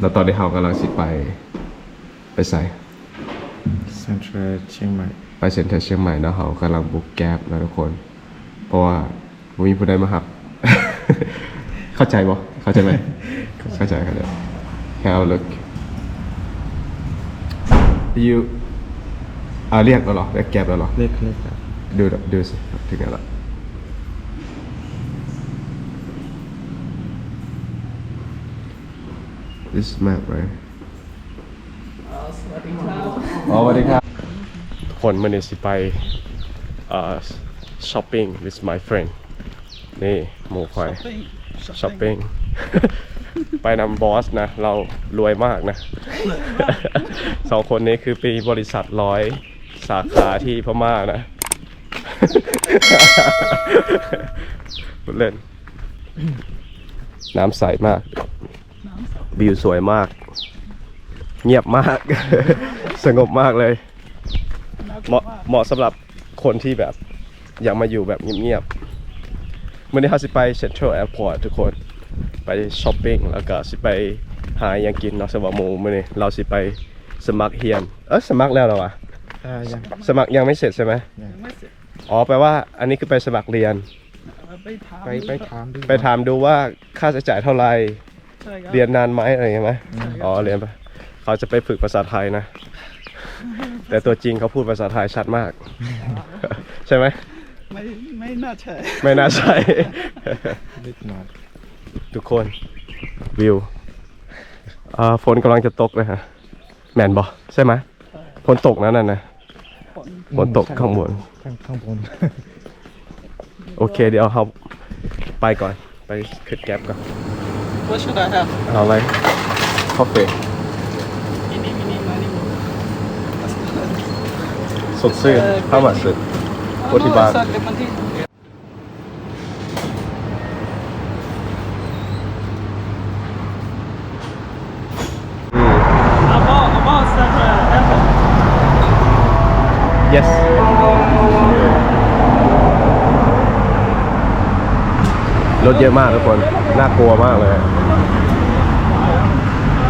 แล้วตอนนี้เรากำลังสิไป ไปใส่เซ็นทรัลเชียงใหม่ ไปเซ็นทรัลเชียงใหม่แล้วเรากำลังบุกแก๊บนะทุกคน เพราะว่าบ่มีผู้ใดมาหับ เข้าใจบ่เข้าใจไหมเข้าใจเข้าใจ Have a look you อ่าเรียกแล้วเหรอเรียกแก๊บแล้วเหรอเล็กเล็กครับดูดูสิถึงไหนละ this map right อ๋อสวัสดีครับทุกคนมันนี้สิไปอ่าช้อปปิ้ง with my friend นี่หมูควายช้อปปิ้งไปนำบอสนะ เรารวยมากนะ สองคนนี้คือปีบริษัทร้อยสาขาที่พม่านะพูดเล่น น้ำใสมาก วิวสวยมาก เงียบมาก สงบมากเลย เหมาะเหมาะสำหรับคนที่แบบ อยากมาอยู่แบบเงียบๆมื่อนี้เขาสิไปเซ็นทรัลแอร์พอร์ตทุกคนไปช้อปปิ้งแล้วก็สิไปหาหยังกินเนาะสำหรับหมูมื่อนี้เราสิไปสมัครเฮียน เออสมัครแล้วเหรอวะอ่ายังสมัครยังไม่เสร็จใช่ไหมไม่เสร็จอ๋อแปลว่าอันนี้คือไปสมัครเรียน ไปถามไปไปถามดูไปถามดูว่าค่าใช้จ่ายเท่าไหร่ใช่คบ เรียนนานไหมอะไรอย่างเงี้ยไหมอ๋อเรียนไปเขาจะไปฝึกภาษาไทยนะ แต่ตัวจริงเขาพูดภาษาไทยชัดมาก ใช่ไหมไม่ไม่น่าใช่ไม่น่าใช่เล็กหน่อยทุกคนวิวอ่าฝนกำลังจะตกเลยฮะแมนบอใช่ไหมฝนตกนะนั่นนะฝนฝนตกข้างบนข้างข้างบน โอเคเดี๋ยวเราไปก่อน ไปขึ้นแก๊บก่อน What should I have เอาอะไรคาเฟ่มินิมินิมานิสดชื่นข้าวหมาสุด What you buy? รถเยอะมากทุกคน น่ากลัวมากเลย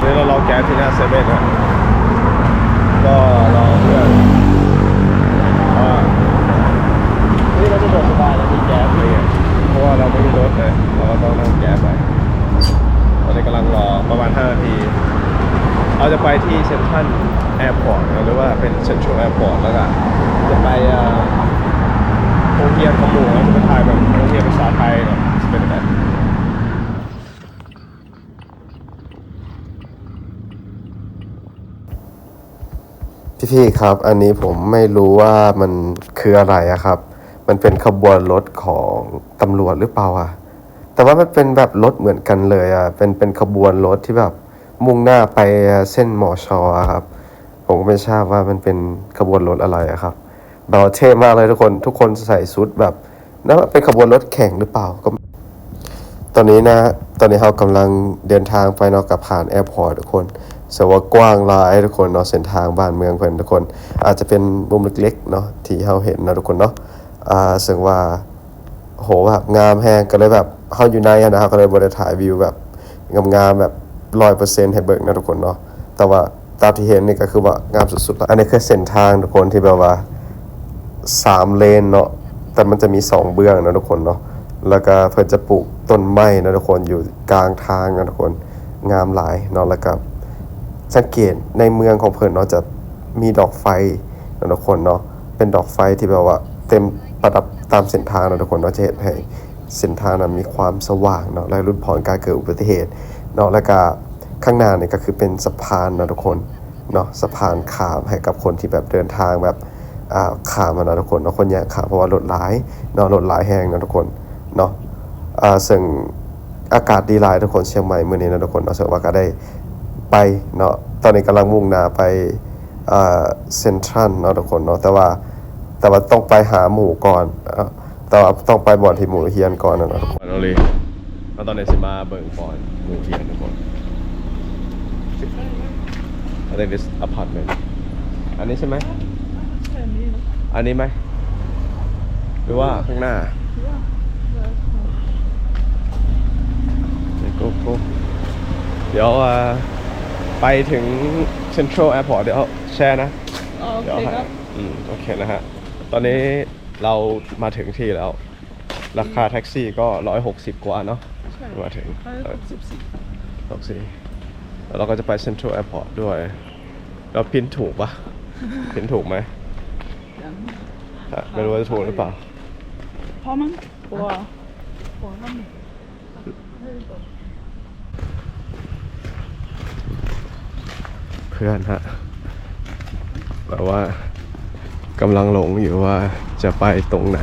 นี่เรารอแก๊สที่หน้าเซเว่นนะก็รอเพื่อนนี่เราจะเดินสบายแล้วมีแก๊สเงี้ยเพราะว่าเราไม่มีรถเลย เราก็ต้องนั่งแก๊สไปตอนนี้กำลังรอประมาณ 5 นาที เราจะไปที่เซนทรัลแอร์พอร์ตหรือว่าเป็นเซนทรัลแอร์พอร์ตแล้วก็จะไปเอ่อโรงเรียนของหมู่จะไปถ่ายแบบโรงเรียนภาษาไทยเนาะจะเป็นแบบ พี่ๆครับ อันนี้ผมไม่รู้ว่ามันคืออะไรอะครับ มันเป็นขบวนรถของตำรวจหรือเปล่าอะแต่ว่ามันเป็นแบบรถเหมือนกันเลยอะเป็นเป็นขบวนรถที่แบบมุ่งหน้าไปเส้นหมอชอครับ ผมก็ไม่ทราบว่ามันเป็นขบวนรถอะไรอะครับแบบว่าเท่มากเลยทุกคนทุกคนใส่ชุดแบบนั่นเป็นขบวนรถแข่งหรือเปล่าก็ตอนนี้นะ ตอนนี้เรากำลังเดินทางไปนาะกับผ่านแอร์พอร์ตทุกคน สว่ากว้างหลายทุกคนเนาะเส้นทางบ้านเมืองเพิ่นทุกคน อาจจะเป็นมุมเล็กๆเนาะที่เราเห็นนะทุกคนเนาะอ่าซึ่งว่าโหแบบงามแฮงก็เลยแบบเฮาอยู่ในนะครับก็เลยบ่ได้ถ่ายวิวแบบงามๆแบบ100%ให้เบิ่งนะทุกคนเนาะแต่ว่าตามที่เห็นนี่ก็คือว่างามสุดๆแล้วอันนี้คือเส้นทางทุกคนที่แบบว่าสามเลนเนาะแต่มันจะมีสองเบื้องนะทุกคนเนาะแล้วก็เพื่อจะปลูกต้นไม้นะทุกคนอยู่กลางทางนะทุกคนงามหลายเนาะแล้วก็ สังเกตในเมืองของเพิ่นเนาะจะมีดอกไฟนะทุกคนเนาะเป็นดอกไฟที่แบบว่าเต็มประดับตามเส้นทางนะทุกคนเนาะจะเห็นให้เส้นทางนั้นมีความสว่างเนาะและลดผ่อนการเกิดอุบัติเหตุเนาะแล้วก็ข้างหน้าเนี่ยก็คือเป็นสะพานนะทุกคนเนาะสะพานข้ามให้กับคนที่แบบเดินทางแบบอ่าขามนะทุกคนเนาะคนอยากขามเพราะว่ารถหลายเนาะรถหลายแห้งนะทุกคนเนาะอ่าซึ่งอากาศดีหลายทุกคนเชียงใหม่มื้อนี้นะทุกคนเนาะซึ่งว่าก็ได้ ไปเนาะตอนนี้กำลังมุ่งหน้าไปเซ็นทรัลเนาะทุกคนเนาะแต่ว่าแต่ว่าต้องไปหาหมู่ก่อนแต่ว่าต้องไปบ่อนที่หมู่เฮียนก่อนนะเนาะทุกคนเอาเลยตอนนี้สิมาเบิ่งบ่อนหมู่เฮียนทุกคน I think this apartment อันนี้ใช่ไหมแค่นี้อันนี้ไหมหรือว่าข้างหน้าโกโก้เดี๋ยวอ่า ไปถึงเซ็นทรัลแอร์พอร์ตเดี๋ยวแชร์นะ อ๋อโอเดี๋ยวเคให้ครับ อืมโอเคนะฮะ ตอนนี้เรามาถึงที่แล้ว ราคาแท็กซี่ก็ 160 กว่าเนาะใช่ มาถึง ร้อยหกสิบสี่หกสี่แล้วเราก็จะไปเซ็นทรัลแอร์พอร์ตด้วย แล้วพินถูกปะ พินถูกไหมยังฮะไม่รู้ว่าจะถูกหรือเปล่า พอมั้งหัวหัวมัน เพื่อนฮะแบบว่ากำลังหลงอยู่ว่าจะไปตรงไหน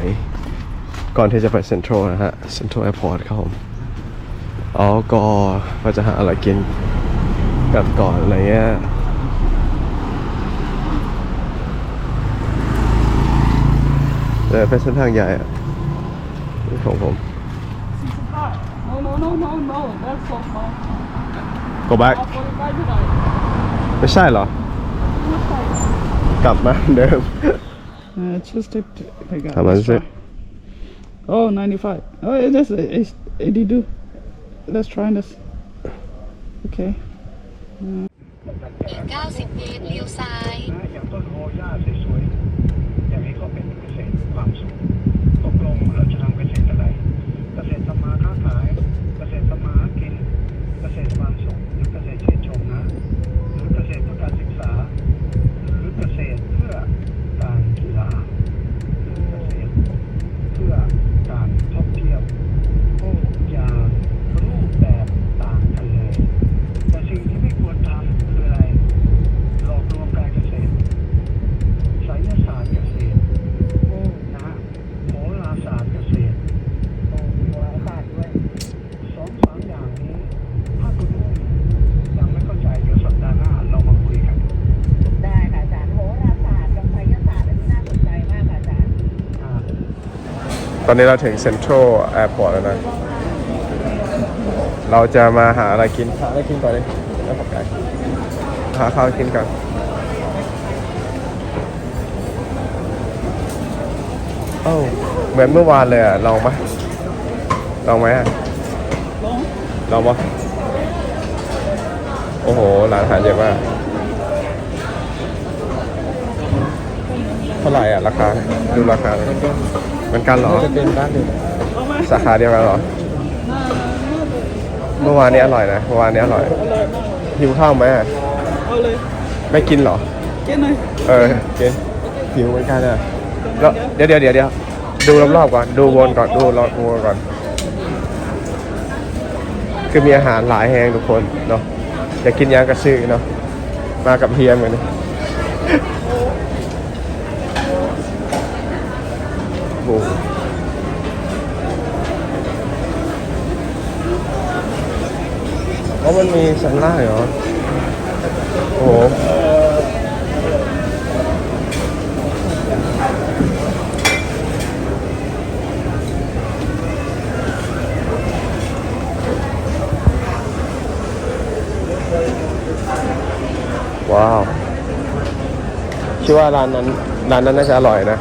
ก่อนที่จะไปเซ็นทรัลนะฮะเซ็นทรัลแอร์พอร์ตครับผมอ๋อก็ว่าจะหาอะไรกินกันก่อนอะไรเงี้ยเออเป็นเส้นทางใหญ่อะของผมสี่สิบห้า no no no no no that's so small go back ไหน ไม่ใช่เหรอ กลับมาเดิม Uh, just it. I got How much is it? Oh, 95. Oh, it is it's 82. Let's try this. Okay. อีก 90 เมตร เลี้ยวซ้าย อนนี้เราถึงเซ็นทรัลแอร์พอร์ตแล้วนะ เราจะมาหาอะไรกิน หาอะไรกินก่อนเลยแล้วกไก่หาข้าวกินก่อนเอ้าเหมือนเมื่อวานเลยอะ ลองปะลองไหมอะ ลองปะโอ้โหร้านอาหารเยอะมาก เท่าไหร่อะ ราคา ดูราคาหน่อย เหมือนกันเหรอ จะเป็นร้านเดียวสาขาเดียวกันเหรอ เมื่อวานนี้อร่อยนะ เมื่อวานนี้อร่อย หิวข้าวไหมอะเอาเลยไม่กินเหรอกินหน่อยเออกินหิวเหมือนกันอะแล้วเดี๋ยวเดี๋ยวเดี๋ยวเดี๋ยวดูรอบๆก่อน ดูวนก่อน ดูรอบวนก่อน คือมีอาหารหลายแหงทุกคนเนาะ อยากกินยางกระซื้อเนาะ มากับเฮียเหมือนกัน โอ้โหอ๋อมันมีสันล่าเหรอ โอ้โหว้าวคิดว่าร้านนั้นร้านนั้นน่าจะอร่อยนะ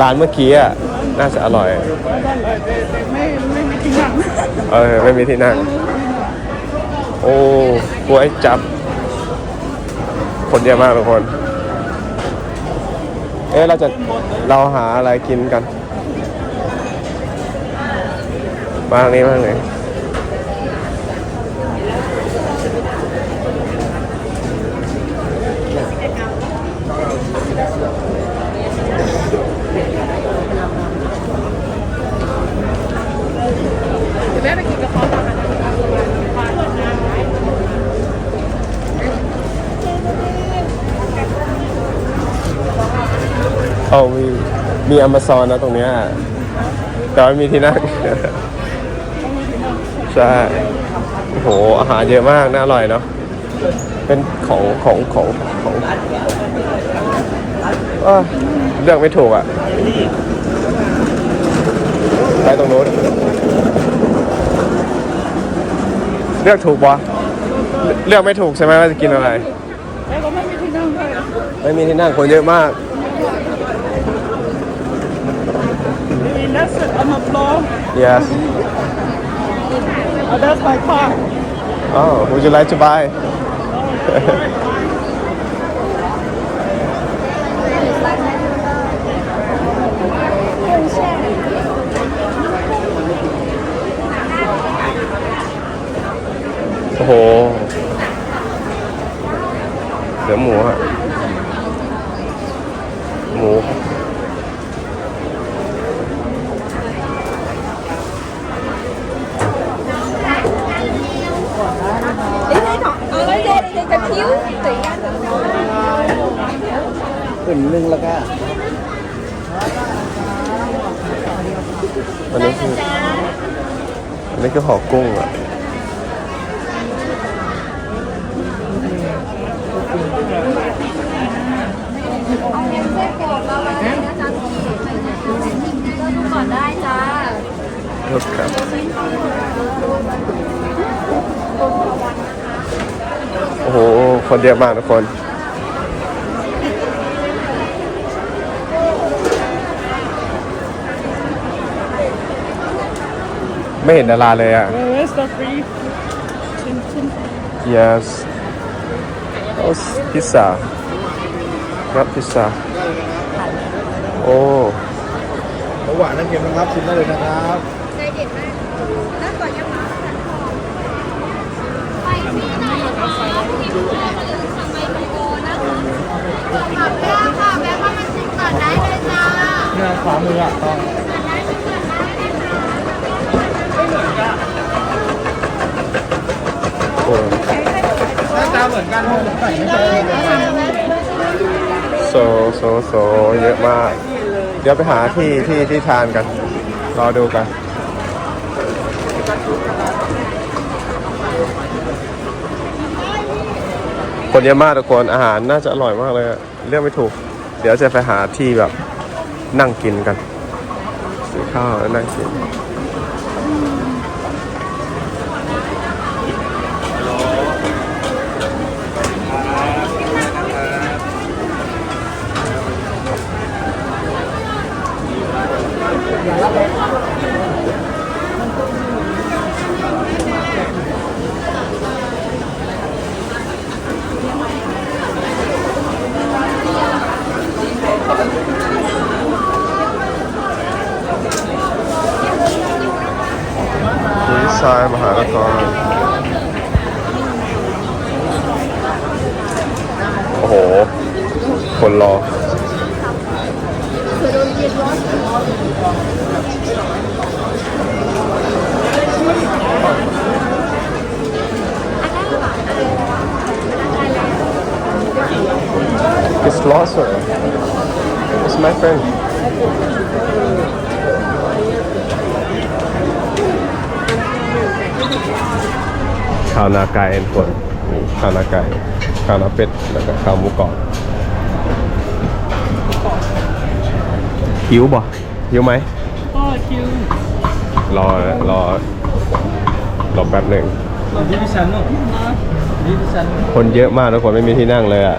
ร้านเมื่อกี้อะน่าจะอร่อยไม่ไม่ไม่มีที่นั่งเออ ไม่มีที่นั่ง โอ้กล้วยจับ คนเยอะมากทุกคน เอ๊ะเราจะเราหาอะไรกินกัน มาทางนี้มาทางนี้ โอ้มีมีอเมซอนนะตรงเนี้ยแต่ไม่มีที่นั่ง ใช่โอ้โห อาหารเยอะมาก น่าอร่อยเนาะ เป็นของของของของเลือกไม่ถูกอะ ไปตรงโน้น เลือกถูกปะเลือกไม่ถูกใช่ไหมว่าจะกินอะไรแต่ก็ไม่มีที่นั่งเลยไม่มีที่นั่งคนเยอะมากมี that's it on the floor yes oh, that's my car Oh, would you like to buy? Ồ, เดี๋ยวหมูฮะหมูอันนี้คืออันนี้คือห่อกุ้งอะ ก่อนได้จ้า ครับโอ้โห คนเยอะมากทุกคนไม่เห็นดาราเลยอะ Where is the free yes oh pizza not pizza โอ้ระหว่างนั้นเกมนะครับชิมได้เลยนะครับ ใจเด็ดมากแล้วก่อนยังมาไปที่ไหนคะที่คุณแม่มาลืมทำไมโกโก้นะคะขอบคุณค่ะแม่ว่ามันชิมก่อนได้เลยจ้า เนี่ย ขวามืออะต้องโอ้หน้าตาเหมือนกันใส่ไม่ใช่โซโซโซเยอะมาก เดี๋ยวไปหาที่ที่ที่ทานกัน รอดูกันคนเยอะมากทุกคนอาหารน่าจะอร่อยมากเลยเลือกไม่ถูก เดี๋ยวจะไปหาที่แบบ นั่งกินกันซื้อข้าวนั่งกินคุยทราย มหานครโอ้โห คนรอ It's lost. It's my friend. ข้าวหนาไก่ทุกคนนี่ข้าวหนาไก่ข้าวหนาเป็ดแล้วก็ข้าวหมูกรอบหิวบ่หิวไหม Oh, cute. รอรอรอแป๊บหนึ่งดิวิชันเนาะดิวิชันคนเยอะมากทุกคนไม่มีที่นั่งเลยอะ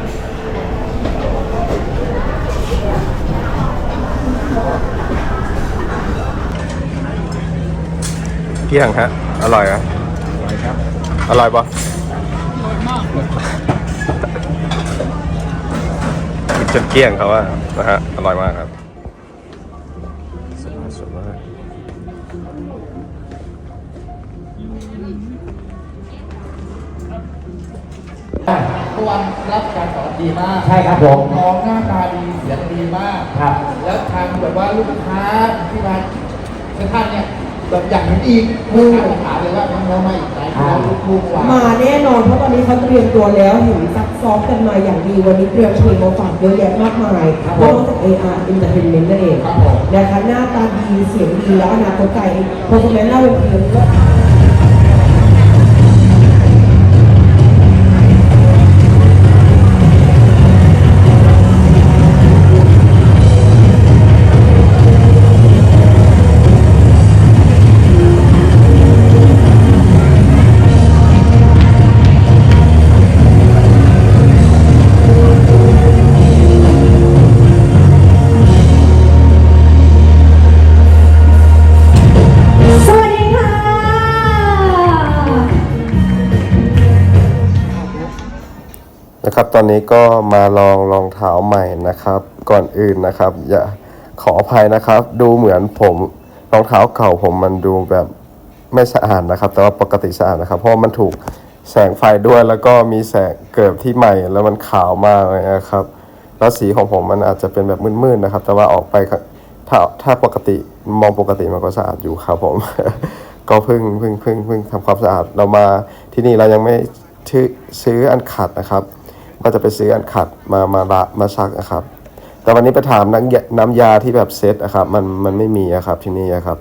เที่ยงฮะ อร่อยอะสวยครับ อร่อยปะกินจนเกลี้ยงเขาอะนะฮะ อร่อยมากครับสวยมากสวยมากเมื่อวานรับการสอนดีมาก ใช่ครับผมน้องหน้าตาดีเสียงดีมากครับ แล้วทางแบบว่าลูกค้าที่มาเซ็นทรัลเนี่ยแบบอยากเห็นอีกมือถามเลยว่าน้องๆมาอีก ไหนที่เราลูกๆว่ามาแน่นอนเพราะตอนนี้เขาเตรียมตัวแล้วเห็นซักซ้อมกันมาอย่างดีวันนี้เตรียมเพลงมาฝากเยอะแยะมากมายครับเพผมราะนอกจาก AR Entertainment นั่นเองครับผมนะคะหน้าตาดีเสียงดีแล้วอนาคตไกลเพราะฉะนั้นหน้าเวทีก็ นะครับ ตอนนี้ก็มาลองรองเท้าใหม่นะครับ ก่อนอื่นนะครับ อย่าขออภัยนะครับ ดูเหมือนผมรองเท้าเก่าผมมันดูแบบไม่สะอาดนะครับ แต่ว่าปกติสะอาดนะครับ เพราะมันถูกแสงไฟด้วยแล้วก็มีแสงเกิดที่ใหม่แล้วมันขาวมากเลยนะครับ แล้วสีของผมมันอาจจะเป็นแบบมืดๆนะครับ แต่ว่าออกไปถ้าถ้าปกติมองปกติมันก็สะอาดอยู่ครับผม ก็เพิ่งเพิ่งเพิ่งเพิ่งทำความสะอาดเรามาที่นี่เรายังไม่ซื้อซื้ออันขัดนะครับ ก็จะไปซื้ออันขัดมามาละมาซักนะครับ แต่วันนี้ไปถามน้ำยาน้ำยาที่แบบเซตนะครับ มันมันไม่มีอะครับที่นี่อะครับ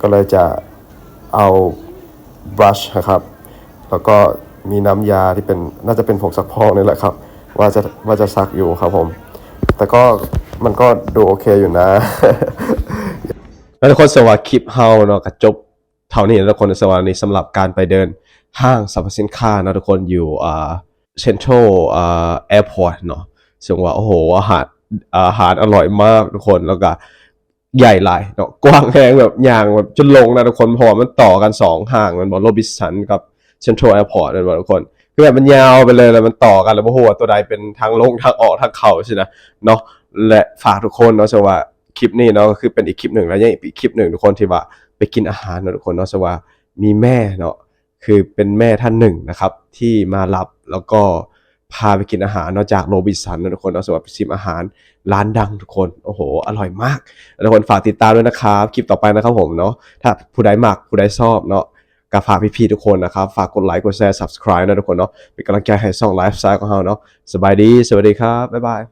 ก็เลยจะเอาบรัชนะครับ แล้วก็มีน้ำยาที่เป็นน่าจะเป็นผงซักพอกนี่แหละครับ ว่าจะว่าจะซักอยู่ครับผม แต่ก็มันก็ดูโอเคอยู่นะแล้วทุกคนสวัสดีคลิปเฮาเนาะกระจบเท่านี้แล้วทุกคนสวัสดีสำหรับการไปเดินห้างสรรพสินค้านะทุกคนอยู่อ่า เซ็นทรัลอ่าแอร์พอร์ตเนาะซึ่งว่า โอ้โห อาหารอาหารอร่อยมากทุกคนแล้วก็ใหญ่หลายเนาะกว้างแหงแบบอย่างแบบจนลงนะทุกคนพอมันต่อกันสองห้างมันบอกโรบิสันกับเซ็นทรัลแอร์พอร์ตนั่นบอกทุกคนคือแบบมันยาวไปเลยแล้วมันต่อกันแล้วโอ้โหตัวใดเป็นทางลงทางออกทางเข้าใช่ไหมเนาะและฝากทุกคนเนาะสว่าคลิปนี้เนาะก็คือเป็นอีกคลิปหนึ่งแล้วยังอีกคลิปหนึ่งทุกคนที่ว่าไปกินอาหารเนาะทุกคนเนาะสว่ามีแม่เนาะ คือเป็นแม่ท่านหนึ่งนะครับ ที่มารับแล้วก็พาไปกินอาหารนาะจากโรบินสันนะทุกคนเนาสว่าไปชิมอาหารร้านดังทุกคนโอ้โห อร่อยมากทุกคนฝากติดตามด้วยนะครับคลิปต่อไปนะครับผมเนาะถ้าผู้ใดมักผู้ใดชอบเนาะก็ฝากพี่ๆทุกคนนะครับ ฝากกดไลค์กดแชร์ subscribe นะทุกคนเนาะเป็นกำลังใจให้ช่องไลฟ์สไตล์ของเราเนาะสบายดี สวัสดีครับ บ๊ายบาย